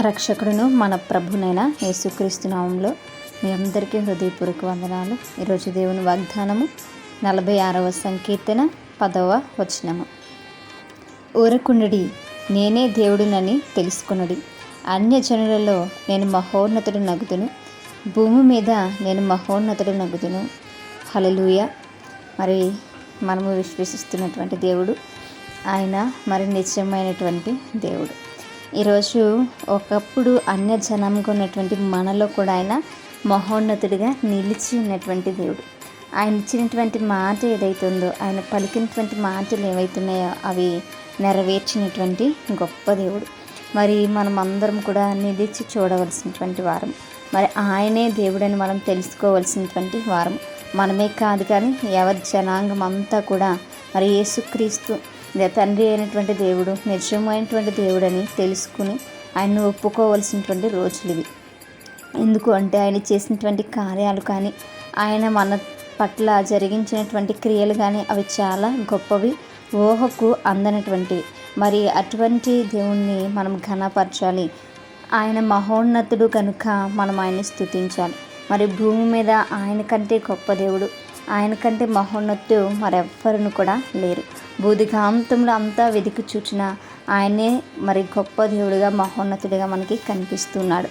రక్షకుడును మన ప్రభునైన యేసుక్రీస్తు నామంలో మీ అందరికీ హృదయపూర్వక వందనాలు. ఈరోజు దేవుని వాగ్దానము నలభై ఆరవ సంకీర్తన పదవ వచనము. ఊరకుండడి నేనే దేవుడినని తెలుసుకునుడి. అన్యజనులలో నేను మహోన్నతుడు నగుదును. భూమి మీద నేను మహోన్నతుడు నగుదును. హలలుయ మరి మనము విశ్వసిస్తున్నటువంటి దేవుడు. ఆయన మరి నిత్యమైనటువంటి దేవుడు. ఈరోజు ఒకప్పుడు అన్య జనంగా ఉన్నటువంటి మనలో కూడా ఆయన మహోన్నతుడిగా నిలిచి ఉన్నటువంటి దేవుడు. ఆయన ఇచ్చినటువంటి మాట ఏదైతే ఉందో ఆయన పలికినటువంటి మాటలు ఏవైతున్నాయో అవి నెరవేర్చినటువంటి గొప్ప దేవుడు. మరి మనం అందరం కూడా నిలిచి చూడవలసినటువంటి వారం. మరి ఆయనే దేవుడని మనం తెలుసుకోవలసినటువంటి వారం. మనమే కాదు కానీ ఎవరి జనాంగం అంతా కూడా మరి యేసుక్రీస్తు తండ్రి అయినటువంటి దేవుడు నిజమైనటువంటి దేవుడని తెలుసుకుని ఆయన్ను ఒప్పుకోవలసినటువంటి రోజులు ఇవి. ఎందుకు అంటే ఆయన చేసినటువంటి కార్యాలు కానీ ఆయన మన పట్ల జరిగించినటువంటి క్రియలు కానీ అవి చాలా గొప్పవి. ఊహకు అందనటువంటివి మరి అటువంటి దేవుణ్ణి మనం ఘనపరచాలి. ఆయన మహోన్నతుడు కనుక మనం ఆయన్ని స్థుతించాలి మరి భూమి మీద ఆయన కంటే గొప్ప దేవుడు ఆయన కంటే మహోన్నతుడు మరెవ్వరును కూడా లేరు. బూదికాంతంలో అంతా వెతికి చూచిన ఆయనే మరి గొప్ప దేవుడిగా మహోన్నతుడిగా మనకి కనిపిస్తున్నాడు.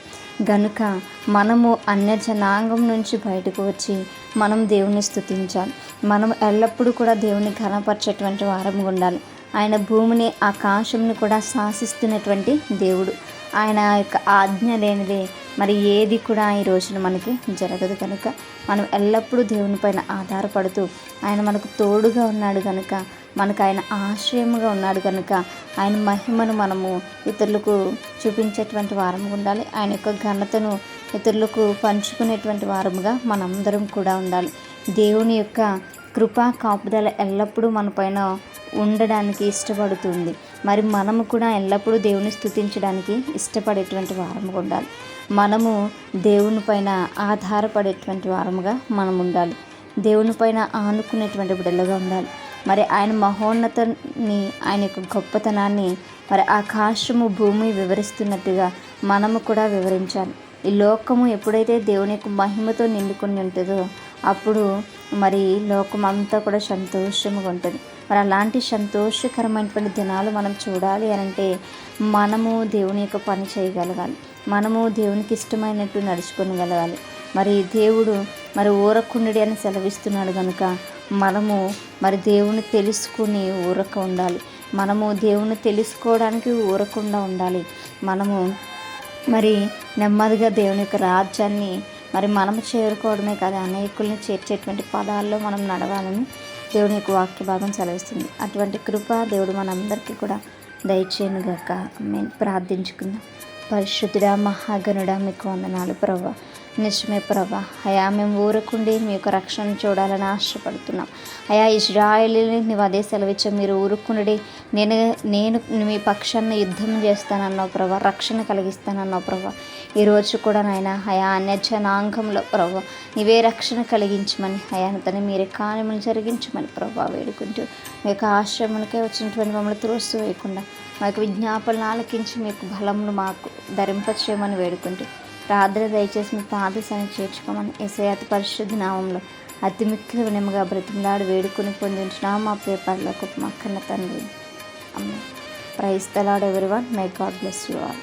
గనుక మనము అన్య జనాంగం నుంచి బయటకు వచ్చి మనం దేవుని స్థుతించాలి మనం ఎల్లప్పుడూ కూడా దేవుని ఘనపరిచేటువంటి వారంగా ఉండాలి. ఆయన భూమిని ఆకాశంని కూడా శాసిస్తున్నటువంటి దేవుడు. ఆయన యొక్క ఆజ్ఞ లేనిదే మరి ఏది కూడా ఈ రోజున మనకి జరగదు కనుక మనం ఎల్లప్పుడూ దేవుని పైన ఆధారపడుతూ ఆయన మనకు తోడుగా ఉన్నాడు కనుక మనకు ఆయన ఆశ్రయముగా ఉన్నాడు కనుక ఆయన మహిమను మనము ఇతరులకు చూపించేటువంటి వారముగా ఉండాలి. ఆయన యొక్క ఘనతను ఇతరులకు పంచుకునేటువంటి వారముగా మనందరం కూడా ఉండాలి. దేవుని యొక్క కృపా కాపుదల ఎల్లప్పుడూ మన పైన ఉండడానికి ఇష్టపడుతుంది. మరి మనము కూడా ఎల్లప్పుడూ దేవుని స్థుతించడానికి ఇష్టపడేటువంటి వారము ఉండాలి. మనము దేవుని పైన ఆధారపడేటువంటి వారముగా మనం ఉండాలి. దేవుని పైన ఆనుకునేటువంటి బిడ్డలుగా ఉండాలి. మరి ఆయన మహోన్నతని ఆయన యొక్క గొప్పతనాన్ని మరి ఆకాశము భూమి వివరిస్తున్నట్టుగా మనము కూడా వివరించాలి. ఈ లోకము ఎప్పుడైతే దేవుని యొక్క మహిమతో నిండుకొని ఉంటుందో అప్పుడు మరి లోకం అంతా కూడా సంతోషంగా ఉంటుంది. మరి అలాంటి సంతోషకరమైనటువంటి దినాలు మనం చూడాలి అని అంటే మనము దేవుని యొక్క పని చేయగలగాలి. మనము దేవునికి ఇష్టమైనట్టు నడుచుకోగలగాలి మరి దేవుడు మరి ఊరకుండడి అని సెలవిస్తున్నాడు కనుక మనము మరి దేవుని తెలుసుకుని ఊరక ఉండాలి. మనము దేవుని తెలుసుకోవడానికి ఊరకుండా ఉండాలి. మనము మరి నెమ్మదిగా దేవుని యొక్క రాజ్యాన్ని మరి మనం చేరుకోవడమే కాదు అనేకుల్ని చేర్చేటువంటి పదాల్లో మనం నడవాలని దేవుని యొక్క వాక్య భాగం సెలవిస్తుంది. అటువంటి కృప దేవుడు మనందరికీ కూడా దయచేయనుగాక. మేము ప్రార్థించుకుందాం. పరిశుద్ధుడా మహాగనుడా మీకు వందనాలు ప్రభా. నిజమే ప్రభా. అయా మేము ఊరకుండి మీ యొక్క రక్షణ చూడాలని ఆశపడుతున్నాం. అయా ఇజ్రాయలీని నీవు అదే సెలవిచ్చా మీరు ఊరుకుండి నేను నేను మీ పక్షాన్ని యుద్ధం చేస్తానన్నావు ప్రభా. రక్షణ కలిగిస్తానన్నావు ప్రభా. ఈరోజు కూడా నాయన అయా అన్యజనాంగంలో ప్రభా నీవే రక్షణ కలిగించమని అయా తను మీరే కార్యములు జరిగించమని ప్రభా వేడుకుంటూ మీ యొక్క ఆశ్రమలకే వచ్చినటువంటి మమ్మల్ని త్రోస్తూ వేయకుండా మా యొక్క విజ్ఞాపనలు ఆలకించి మీకు బలమును మాకు ధరింపచేయమని వేడుకుంటూ ప్రార్థన దయచేసి మీ పాదశాన్ని చేర్చుకోమని ఎసయాతి పరిశుద్ధ నామంలో అతి ముఖ్య వినముగా బ్రతిమలాడు వేడుకొని పొందించిన మా పేపర్లకు మా కన్న తండ్రి. అమ్మ ప్రైస్తలాడు everyone may God bless you all.